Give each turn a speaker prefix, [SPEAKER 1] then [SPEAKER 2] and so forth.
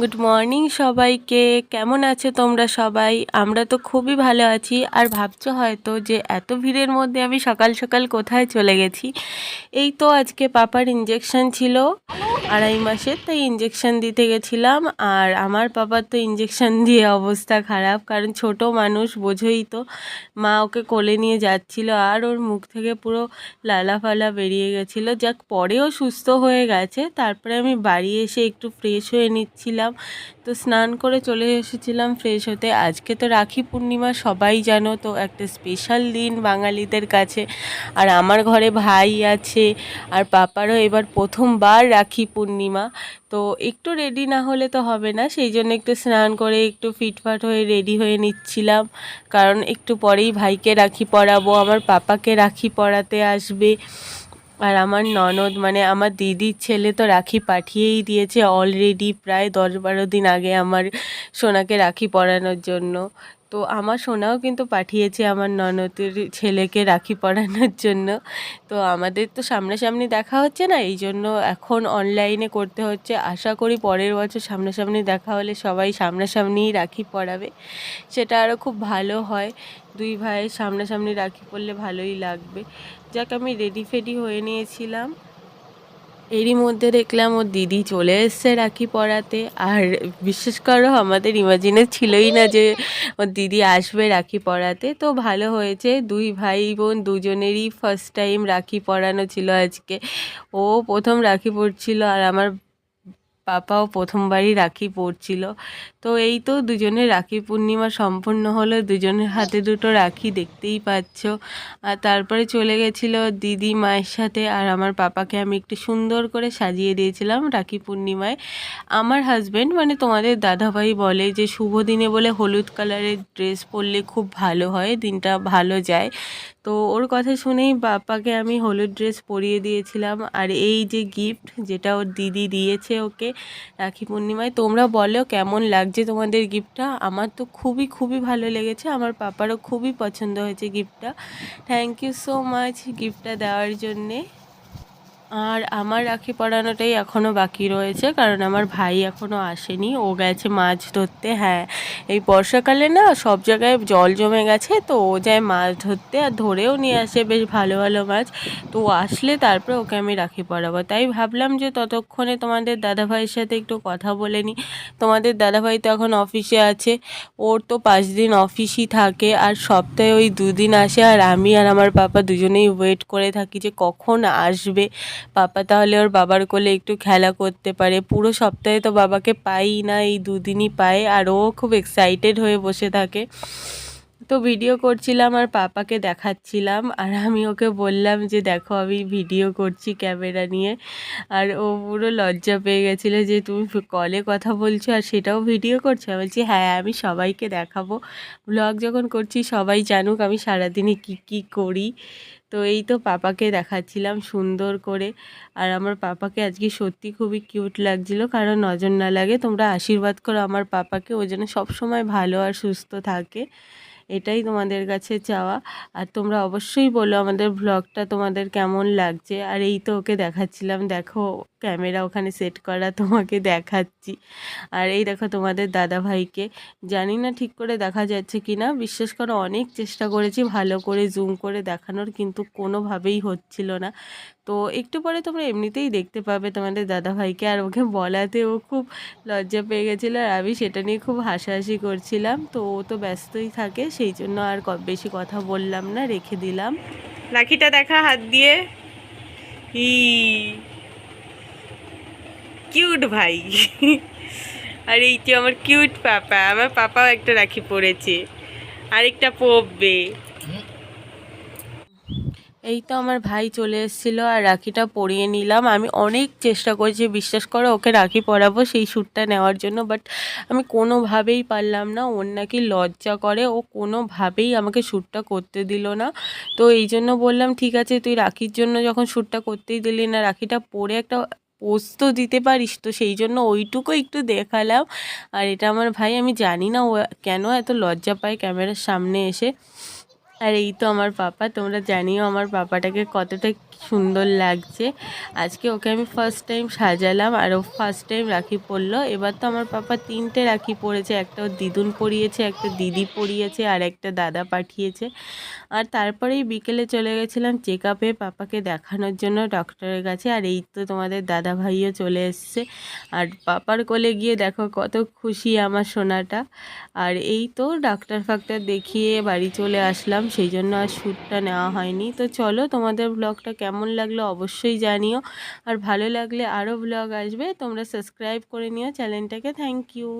[SPEAKER 1] Good morning সবাইকে। কেমন আছে তোমরা সবাই? আমরা তো খুবই ভালো আছি। আর ভাবছ হয়তো যে এত ভিড়ের মধ্যে আমি সকাল সকাল কোথায় চলে গেছি? এই তো আজকে পাপার ইঞ্জেকশন ছিল। আড়াই মাসের, তাই ইঞ্জেকশন দিতে গেছিলাম। আর আমার পাপার তো ইঞ্জেকশন দিয়ে অবস্থা খারাপ, কারণ ছোট মানুষ, বোঝোই তো। মা ওকে কোলে নিয়ে যাচ্ছিল, আর ওর মুখ থেকে পুরো লালা ফালা বেরিয়ে গেছিল। যাক পরেও সুস্থ হয়ে গেছে। তারপরে আমি বাড়ি এসে একটু ফ্রেশ হয়ে নিচ্ছিলাম। তো স্নান করে চলে এসেছিলাম ফ্রেশ হতে। আজকে তো রাখি পূর্ণিমা, সবাই জানো তো, একটা স্পেশাল দিন বাঙালিদের কাছে। আর আমার ঘরে ভাই আছে, আর পাপারও এবার প্রথমবার রাখি পূর্ণিমা তো একটু রেডি না হলে তো হবে না। সেই জন্য একটু স্নান করে একটু ফিটফাট হয়ে রেডি হয়ে নিচ্ছিলাম। কারণ একটু পরেই ভাইকে রাখি পরাবো, আমার পাপাকে রাখি পরাতে আসবে। আর আমার ননদ মানে আমার দিদির ছেলে তো রাখি পাঠিয়েই দিয়েছে অলরেডি প্রায় দশ বারো দিন আগে আমার সোনাকে রাখি পরানোর জন্য। তো আমার সোনাও কিন্তু পাঠিয়েছে আমার ননদের ছেলেকে রাখি পরানোর জন্য। তো আমাদের তো সামনাসামনি দেখা হচ্ছে না, এই জন্য এখন অনলাইনে করতে হচ্ছে। আশা করি পরের বছর সামনাসামনি দেখা হলে সবাই সামনাসামনিই রাখি পরাবে। সেটা আরও খুব ভালো হয়। দুই ভাইয়ের সামনাসামনি রাখি পরলে ভালোই লাগবে। যাক, আমি রেডি ফেডি হয়ে নিয়েছিলাম। এরই মধ্যে দেখলাম ওর দিদি চলে এসছে রাখি পড়াতে। আর বিশেষ করো, আমাদের ইমাজিনে ছিলই না যে ওর দিদি আসবে রাখি পড়াতে। তো ভালো হয়েছে, দুই ভাই বোন দুজনেরই ফার্স্ট টাইম রাখি পড়ানো ছিল আজকে। ও প্রথম রাখি পড়ছিল আর আমার পাপাও প্রথমবারই রাখি পরছিল। তো এই তো দুজনের রাখি পূর্ণিমা সম্পূর্ণ হলো। দুজনের হাতে দুটো রাখি দেখতেই পাচ্ছ। আর তারপরে চলে গেছিল দিদি মায়ের সাথে। আর আমার পাপাকে আমি একটু সুন্দর করে সাজিয়ে দিয়েছিলাম রাখি পূর্ণিমায়। আমার হাজব্যান্ড মানে তোমাদের দাদাভাই বলে যে, শুভ দিনে বলে হলুদ কালারের ড্রেস পরলে খুব ভালো হয়, দিনটা ভালো যায়। তো ওর কথা শুনেই বাপ্পাকে আমি হলুদ ড্রেস পরিয়ে দিয়েছিলাম। আর এই যে গিফট যেটা ওর দিদি দিয়েছে ওকে রাখি পূর্ণিমায়, তোমরা বলো কেমন লাগছে তোমাদের গিফটটা আমার তো খুবই খুবই ভালো লেগেছে। আমার পাপারও খুবই পছন্দ হয়েছে গিফটটা থ্যাংক ইউ সো মাচ গিফটটা দেওয়ার জন্যে। আর আমার রাখি পরানোটাই এখনও বাকি রয়েছে, কারণ আমার ভাই এখনও আসেনি। ও গেছে মাছ ধরতে হ্যাঁ। এই বর্ষাকালে না সব জায়গায় জল জমে গেছে, তো ও যায় মাছ ধরতে আর ধরেও নিয়ে আসে বেশ ভালো ভালো মাছ। তো আসলে তারপরে ওকে আমি রাখি পরাবো। তাই ভাবলাম যে ততক্ষণে তোমাদের দাদাভাইয়ের সাথে একটু কথা বলে নিই। তোমাদের দাদাভাই তো এখন অফিসে আছে, ওর তো পাঁচ দিন অফিসই থাকে, আর সপ্তাহে ওই দুদিন আসে। আর আমি আর আমার পাপা দুজনেই ওয়েট করে থাকি যে কখন আসবে। পাপা তাহলে ওর বাবার কোলে একটু খেলা করতে পারে। পুরো সপ্তাহে তো বাবাকে পাই না, এই দুদিনই পায়। আর ও খুব এক্সাইটেড হয়ে বসে থাকে। তো ভিডিও করছিলাম আর পাপাকে দেখাচ্ছিলাম আর আমি ওকে বললাম যে, দেখো, আমি ভিডিও করছি ক্যামেরা নিয়ে। আর ও পুরো লজ্জা পেয়ে গেছিল যে, তুমি কলে কথা বলছো আর সেটাও ভিডিও করছ? আমি বলছি হ্যাঁ আমি সবাইকে দেখাবো। ব্লগ যখন করছি, সবাই জানুক আমি সারাদিনে কি কি করি। তো এই তো পাপাকে দেখাচ্ছিলাম সুন্দর করে। আর আমার পাপাকে আজকে সত্যি খুবই কিউট লাগছিল, কারণ নজর না লাগে তোমরা আশীর্বাদ করো আমার পাপাকে, ও যেন সবসময় ভালো আর সুস্থ থাকে। এটাই তোমাদের কাছে চাওয়া। আর তোমরা অবশ্যই বলো আমাদের ব্লগটা তোমাদের কেমন লাগছে। আর এই তো ওকে দেখাচ্ছিলাম, দেখো ক্যামেরা ওখানে সেট করা, তোমাকে দেখাচ্ছি। আর এই দেখো তোমাদের দাদা ভাইকে জানি না ঠিক করে দেখা যাচ্ছে কি না বিশ্বাস করো অনেক চেষ্টা করেছি ভালো করে জুম করে দেখানোর, কিন্তু কোনোভাবেই হচ্ছিল না। তো একটু পরে তোমরা এমনিতেই দেখতে পাবে তোমাদের দাদাভাইকে আর ওকে বলাতে ও খুব লজ্জা পেয়ে গেছিল আর আমি সেটা নিয়ে খুব হাসাহাসি করছিলাম। তো ও তো ব্যস্তই থাকে সেই জন্য আর বেশি কথা বললাম না রেখে দিলাম। রাখিটা দেখা হাত দিয়ে। ই কিউট ভাই। আর এই যে আমার কিউট পাপা আমার পাপাও একটা রাখি পড়েছে আরেকটা পড়বে এই তো আমার ভাই চলে এসেছিল আর রাখিটা পরিয়ে নিলাম। আমি অনেক চেষ্টা করেছি, বিশ্বাস করো ওকে রাখি পরাবো সেই শ্যুটটা নেওয়ার জন্য বাট আমি কোনোভাবেই পারলাম না। ওর নাকি লজ্জা করে, ও কোনোভাবেই আমাকে শ্যুটটা করতে দিল না। তো এই জন্য বললাম, ঠিক আছে, তুই রাখির জন্য যখন শ্যুটটা করতেই দিলি না, রাখিটা পরে একটা পোজ তো দিতে পারিস? তো সেই জন্য ওইটুকু একটু দেখালাম। আর এটা আমার ভাই, আমি জানি না ও কেন এত লজ্জা পায় ক্যামেরার সামনে এসে। আর এই তো আমার পাপা, তোমরা জানিও আমার পাপাটাকে কতটা সুন্দর লাগছে। আজকে ওকে আমি ফার্স্ট টাইম সাজালাম আর ও ফার্স্ট টাইম রাখি পরলো। এবার তো আমার পাপা তিনটে রাখি পরেছে, একটা ওর দিদুন পরিয়েছে, একটা দিদি পরিয়েছে আর একটা দাদা পাঠিয়েছে। আর তারপরেই বিকেলে চলে গেছিলাম চেক আপে পাপাকে দেখানোর জন্য ডক্টরের কাছে। আর এই তো তোমাদের দাদা ভাইও চলে এসছে। আর পাপার কোলে গিয়ে দেখো কত খুশি আমার সোনাটা। আর এই তো ডাক্তার ফাক্তার দেখিয়ে বাড়ি চলে আসলাম। সেই জন্য আর শ্যুটটা নেওয়া হয়নি। তো চলো তোমাদের ব্লগটা কেমন লাগল অবশ্যই জানিও। আর ভালো লাগলে আরও ব্লগ আসবে, তোমরা সাবস্ক্রাইব করে নিও চ্যানেলটাকে। Thank you.